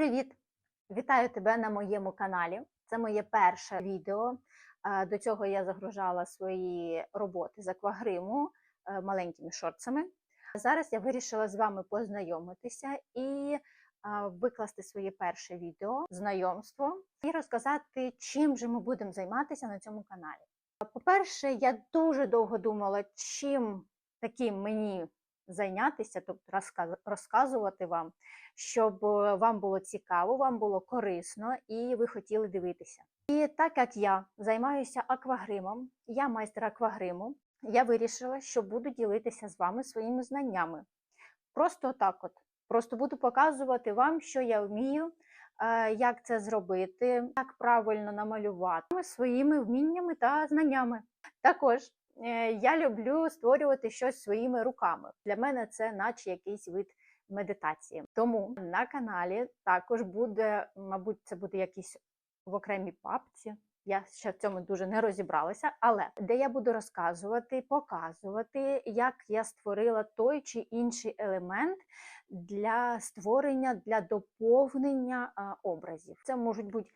Привіт! Вітаю тебе на моєму каналі. Це моє перше відео. Е, До цього я загружала свої роботи з аквагриму е, маленькими шорцами. Зараз я вирішила з вами познайомитися і е, викласти своє перше відео, знайомство і розказати, чим же ми будемо займатися на цьому каналі. По-перше, я дуже довго думала, чим таким мені зайнятися, тобто розказ- розказувати вам, щоб е, вам було цікаво, вам було корисно і ви хотіли дивитися. І так як я займаюся аквагримом, я майстер аквагриму, я вирішила, що буду ділитися з вами своїми знаннями. Просто так от. Просто буду показувати вам, що я вмію, е, як це зробити, як правильно намалювати своїми вміннями та знаннями. Також я люблю створювати щось своїми руками. Для мене це наче якийсь вид медитації. Тому на каналі також буде, мабуть, це буде якийсь в окремій папці. Я ще в цьому дуже не розібралася, але де я буду розказувати, показувати, як я створила той чи інший елемент для створення, для доповнення образів. Це можуть бути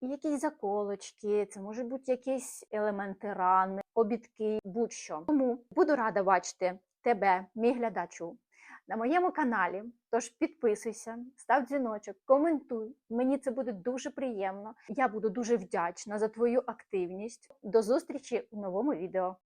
якісь заколочки, це можуть бути якісь елементи рани, обідки, будь-що. Тому буду рада бачити тебе, мій глядачу, на моєму каналі. Тож підписуйся, став дзвіночок, коментуй. Мені це буде дуже приємно. Я буду дуже вдячна за твою активність. До зустрічі у новому відео.